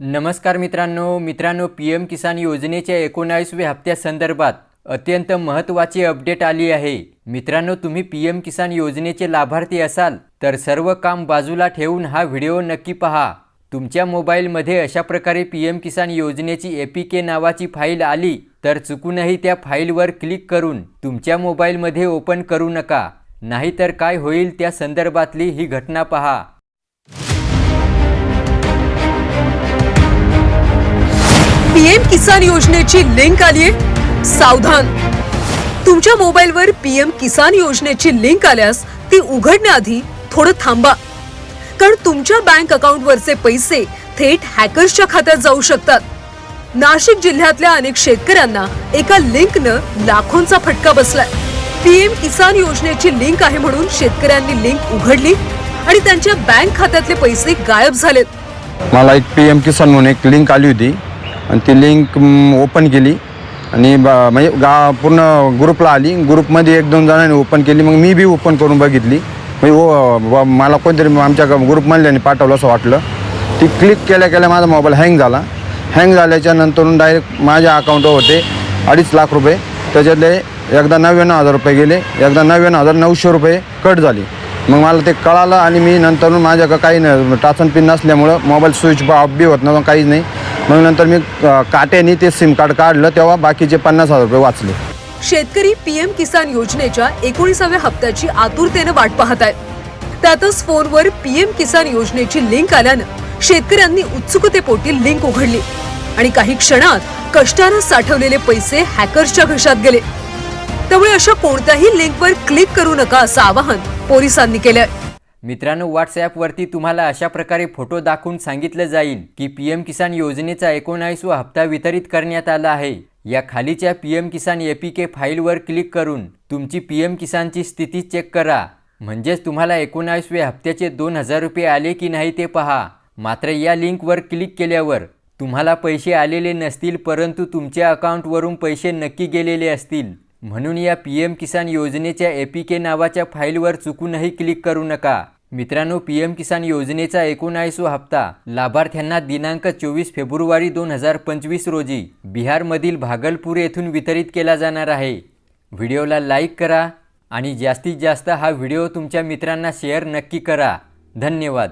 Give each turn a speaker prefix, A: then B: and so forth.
A: नमस्कार मित्रांनो मित्रांनो पी एम किसान योजनेच्या एकोणावीसव्या हप्त्यासंदर्भात अत्यंत महत्त्वाची अपडेट आली आहे. मित्रांनो तुम्ही पी एम किसान योजनेचे लाभार्थी असाल तर सर्व काम बाजूला ठेवून हा व्हिडिओ नक्की पहा. तुमच्या मोबाईलमध्ये अशा प्रकारे पी एम किसान योजनेची ए पी के नावाची फाईल आली तर चुकूनही त्या फाईलवर क्लिक करून तुमच्या मोबाईलमध्ये ओपन करू नका. नाहीतर काय होईल त्या संदर्भातली ही घटना पहा.
B: पीएम किसान योजनेची लिंक आलीये? सावधान. तुमच्या मोबाईलवर पीएम किसान योजनेची लिंक आल्यास ती उघडण्याआधी थोडं थांबा. कारण तुमच्या बँक अकाउंटवरचे पैसे थेट हॅकर्सच्या खात्यात जाऊ शकतात. नाशिक जिल्ह्यातल्या अनेक शेतकऱ्यांना एका लिंकनं लाखोंचा फटका बसलाय. पीएम किसान योजनेची लिंक आहे म्हणून शेतकऱ्यांनी लिंक उघडली आणि त्यांच्या बँक खात्यातले पैसे गायब झालेत.
C: मला एक पी एम किसान म्हणून एक लिंक आली होती. आणि ती लिंक ओपन केली. आणि ब म्हणजे गा पूर्ण ग्रुपला आली. ग्रुपमध्ये एक दोन जणांनी ओपन केली. मग मी बी ओपन करून बघितली. म्हणजे ओ ब- मला कोणतरी आमच्या ग्रुपमधल्याने पाठवलं असं वाटलं. ती क्लिक केल्या केल्या माझा मोबाईल हँग झाला. हँग झाल्याच्यानंतर डायरेक्ट माझ्या अकाउंटवर होते अडीच लाख रुपये. त्याच्यातले एकदा नव्याण्णव हजार रुपये गेले. एकदा नव्याण्णव हजार नऊशे रुपये कट झाले. मग मला ते कळालं आणि मी नंतर माझ्या काही नाही टाचन पिन नसल्यामुळं मोबाईल स्विच ऑफ बी होत नव्हतं काहीच नाही. मग नंतर मी काट्याने ते सिम कार्ड काढलं तेव्हा बाकीचे पन्नास हजार रुपये वाचले.
B: शेतकरी पीएम किसान योजनेच्या एकोणीसाव्या हप्त्याची आतुरतेनं वाट पाहत आहेत. त्यातच फोनवर पीएम किसान योजनेची लिंक आल्यानं शेतकऱ्यांनी उत्सुकतेपोटी लिंक उघडली. आणि काही क्षणात कष्टानं साठवलेले पैसे हॅकर्सच्या घशात गेले. त्यामुळे अशा कोणत्याही लिंकवर क्लिक करू नका असं आवाहन पोलिसांनी केलंय.
A: मित्रांनो व्हॉट्सॲपवरती तुम्हाला अशा प्रकारे फोटो दाखवून सांगितलं जाईल की पी एम किसान योजनेचा एकोणावीसवा हप्ता वितरित करण्यात आला आहे. या खालीच्या P M Kisan A P K फाईलवर क्लिक करून तुमची पी एम किसानची स्थिती चेक करा. म्हणजेच तुम्हाला एकोणावीसवे हप्त्याचे दोन हजार रुपये आले की नाही ते पहा. मात्र या लिंकवर क्लिक केल्यावर तुम्हाला पैसे आलेले नसतील परंतु तुमच्या अकाउंटवरून पैसे नक्की गेलेले असतील. म्हणून या पी एम किसान योजनेच्या ए पी के नावाच्या फाईलवर चुकूनही क्लिक करू नका. मित्रांनो पी एम किसान योजनेचा एकोणावीसवा हप्ता लाभार्थ्यांना दिनांक चोवीस फेब्रुवारी दोन हजार पंचवीस रोजी बिहारमधील भागलपूर येथून वितरित केला जाणार आहे. व्हिडिओला लाईक करा आणि जास्तीत जास्त हा व्हिडिओ तुमच्या मित्रांना शेअर नक्की करा. धन्यवाद.